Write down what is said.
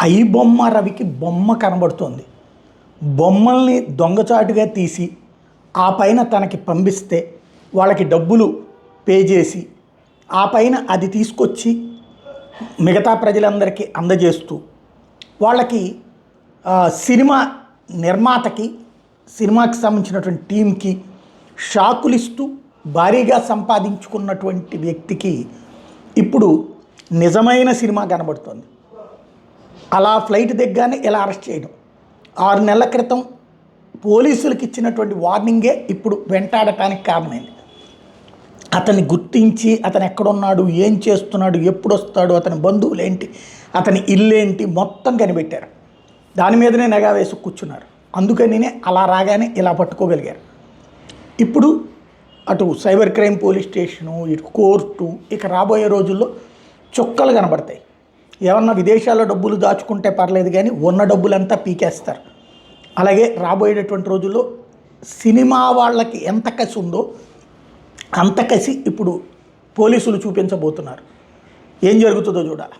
I బొమ్మ రవికి బొమ్మ కనబడుతోంది. బొమ్మల్ని దొంగచాటుగా తీసి ఆ పైన తనకి పంపిస్తే వాళ్ళకి డబ్బులు పే చేసి ఆ పైన అది తీసుకొచ్చి మిగతా ప్రజలందరికీ అందజేస్తూ వాళ్ళకి సినిమా నిర్మాతకి సినిమాకి సంబంధించినటువంటి టీంకి షాకులు ఇస్తూ భారీగా సంపాదించుకున్నటువంటి వ్యక్తికి ఇప్పుడు నిజమైన సినిమా కనబడుతుంది. అలా ఫ్లైట్ దిగ్గానే ఇలా అరెస్ట్ చేయడం. ఆరు నెలల క్రితం పోలీసులకు ఇచ్చినటువంటి వార్నింగే ఇప్పుడు వెంటాడటానికి కారణమైంది. అతన్ని గుర్తించి అతను ఎక్కడున్నాడు ఏం చేస్తున్నాడు ఎప్పుడు వస్తాడు అతని బంధువులు ఏంటి అతని ఇల్లు ఏంటి మొత్తం కనిపెట్టారు. దాని మీదనే నెగా వేసి కూర్చున్నారు. అందుకనినే అలా రాగానే ఇలా పట్టుకోగలిగారు. ఇప్పుడు అటు సైబర్ క్రైమ్ పోలీస్ స్టేషను ఇటు కోర్టు ఇక రాబోయే రోజుల్లో చుక్కలు కనబడతాయి. ఏమన్నా విదేశాల్లో డబ్బులు దాచుకుంటే పర్లేదు కానీ ఉన్న డబ్బులంతా పీకేస్తారు. అలాగే రాబోయేటటువంటి రోజుల్లో సినిమా వాళ్ళకి ఎంత కసి ఉందో అంత కసి ఇప్పుడు పోలీసులు చూపించబోతున్నారు. ఏం జరుగుతుందో చూడాలి.